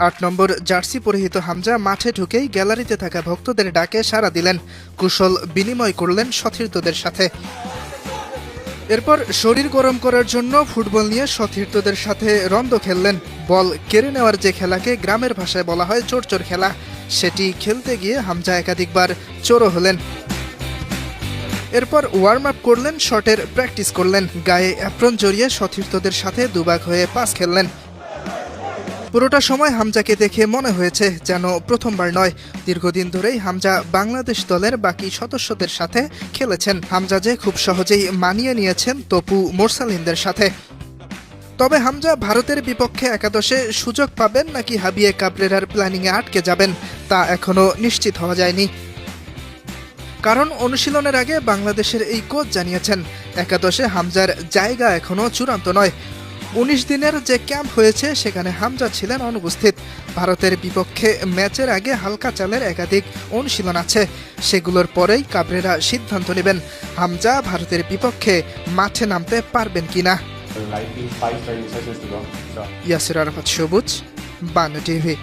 আট নম্বর জার্সি পরিহিত হামজা মাঠে ঢুকেই গ্যালারিতে থাকা ভক্তদের ডাকে সাড়া দিলেন। কুশল বিনিময় করলেন সতীর্থদের সাথে। এরপর শরীর গরম করার জন্য ফুটবল নিয়ে সতীর্থদের সাথে রন্দ খেললেন। বল কেড়ে নেওয়ার যে খেলাকে গ্রামের ভাষায় বলা হয় চোরচোর খেলা, সেটি খেলতে গিয়ে হামজা একাধিকবার চোরও হলেন। এরপর ওয়ার্ম আপ করলেন, শটের প্র্যাকটিস করলেন। গায়ে অ্যাপ্রন জড়িয়ে সতীর্থদের সাথে দুবাগ হয়ে পাস খেললেন। পুরোটা সময় হামজাকে দেখে মনে হয়েছে যেন প্রথমবার নয়। দীর্ঘদিন ধরেই হামজা বাংলাদেশ দলের বাকি সদস্যদের সাথে খেলেছেন। হামজা যে খুব সহজেই মানিয়ে নিয়েছেন তপু মোরসালিনদের সাথে। তবে হামজা ভারতের বিপক্ষে একাদশে সুযোগ পাবেন নাকি হাবিয়ে কাবরেরার প্ল্যানিংয়ে আটকে যাবেন, তা এখনও নিশ্চিত হওয়া যায়নি। কারণ অনুশীলনের আগে বাংলাদেশের এই কোচ জানিয়েছেন, একাদশে হামজার জায়গা এখনও চূড়ান্ত নয়। উনিশ দিনের যে ক্যাম্প হয়েছে সেখানে হামজা ছিলেন অনুপস্থিত। ভারতের বিপক্ষে ম্যাচের আগে হালকা চালের একাধিক অনুশীলন আছে। সেগুলোর পরেই কাবরেরা সিদ্ধান্ত নেবেন হামজা ভারতের বিপক্ষে মাঠে নামতে পারবেন কিনা। ইয়াসির আরাফাত সবুজ বাংলা টিভি।